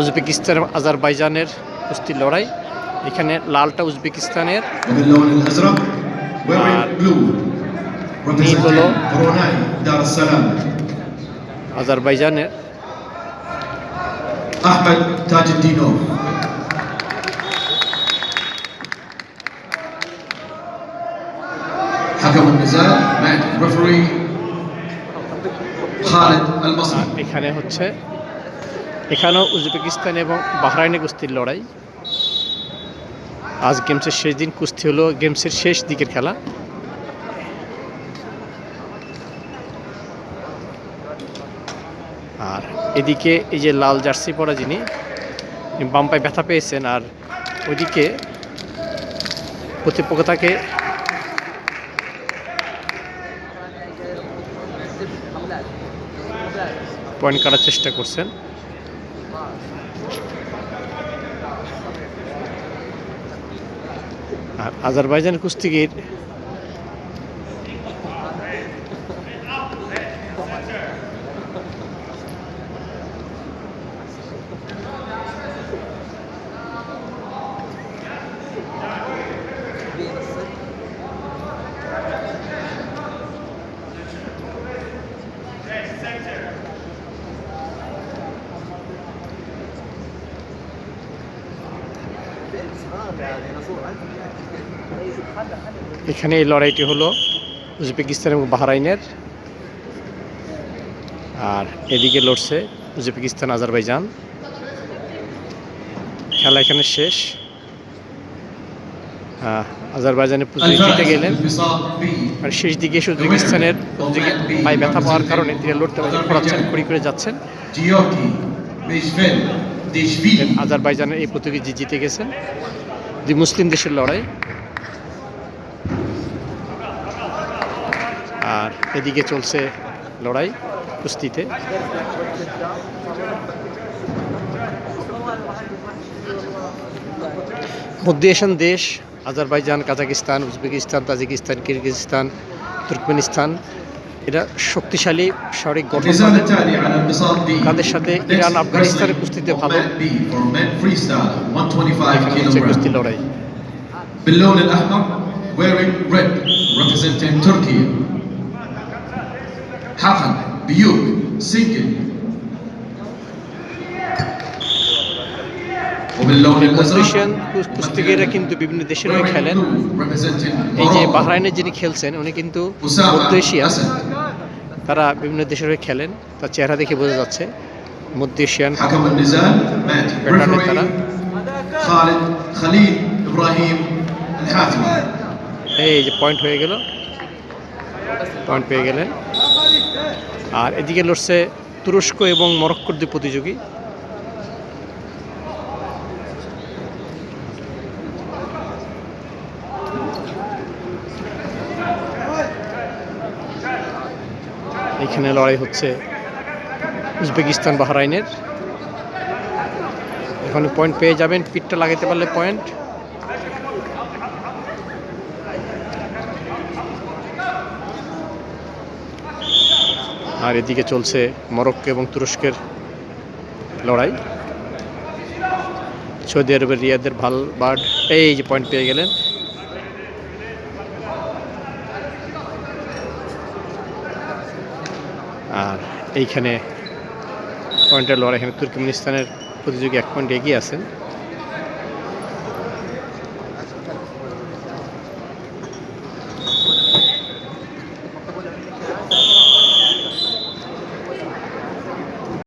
Uzbekistan এবং আজারবাইজানের কুস্তির লড়াই এখানে লালটা উজবেকিস্তানের وباللون الازرق wearing blue Nicolo. representing بروناي دار السلام আজারবাইজানের احمد تاج الدينوف حكم النزال مع referee خالد المصري এখানে হচ্ছে এখানেও উজবেকিস্তান এবং বাহরাইনে কুস্তির লড়াই। আজ গেমসের শেষ দিন, কুস্তি হলো গেমসের শেষ দিকের খেলা। আর এদিকে এই যে লাল জার্সি পরা যিনি বাম্পায় ব্যথা পেয়েছেন আর ওইদিকে প্রতিপক্ষ তাকে পয়েন্ট কাটার চেষ্টা করছেন। আর আজারবাইজান কুস্তিগির এখানে এই লড়াইটি হলো উজবেকিস্তান এবং বাহরাইনের। আর এদিকে লড়ছে উজবেকিস্তান আজারবাইজান। খেলা এখানে শেষ। আজারবাইজানের পুজোয় জিতে গেলেন। আর শেষ দিকে এসে উজবেকিস্তানের পায়ে ব্যথা পাওয়ার কারণে তিনি লড়তে পারছেন খড়াচ্ছেন খড়ি করে যাচ্ছেন। আজারবাইজানের এই প্রতিযোগী জিতে গেছে। দুই মুসলিম দেশের লড়াই। আর এদিকে চলছে লড়াই কুস্তিতে। মধ্য এশিয়ান দেশ, Azerbaijan, Kazakhstan, Uzbekistan, Tajikistan, Kyrgyzstan, Turkmenistan এরা শক্তিশালী শারীরিক গঠন النزال তাদের। التالي على انبساط بي তাদের সাথে ইরান আফগানিস্তানের কুস্তিতে ভালো فورمات بي فورمات فري ستايل 125 এখানে كيلو হচ্ছে কুস্তি جرام লড়াই باللون الاحمر wearing red representing Turkey حقن بيوك سينكن وباللون الازرق Asian কুস্তিগিরা কিন্তু বিভিন্ন দেশের হয়ে wearing খেলেন blue representing এই যে Morocco বাহরাইনে যিনি খেলছেন উনি কিন্তু أسامة মধ্য এশিয়া أسد তারা বিভিন্ন দেশের হয়ে খেলেন তার চেহারা দেখে বোঝা যাচ্ছে মধ্য এশিয়ান ব্যাটারের তারা। এই যে পয়েন্ট হয়ে গেল। পয়েন্ট পেয়ে গেলেন। আর এদিকে লড়ছে তুরস্ক এবং মরক্কোর দুই প্রতিযোগী। এখানে লড়াই হচ্ছে উজবেকিস্তান বাহরাইনের। এখানে পয়েন্ট পেয়ে যাবেন পিঠটা লাগাতে পারলে পয়েন্ট আর এদিকে চলছে মরক্কো এবং তুরস্কের লড়াই। সৌদি আরবের রিয়াদের ভালো বার্ড এই যে পয়েন্ট পেয়ে গেলেন। আর এইখানে পয়েন্টের লড়াই এখানে তুর্কমেনিস্তানের প্রতিযোগী এক পয়েন্ট এগিয়ে আছেন।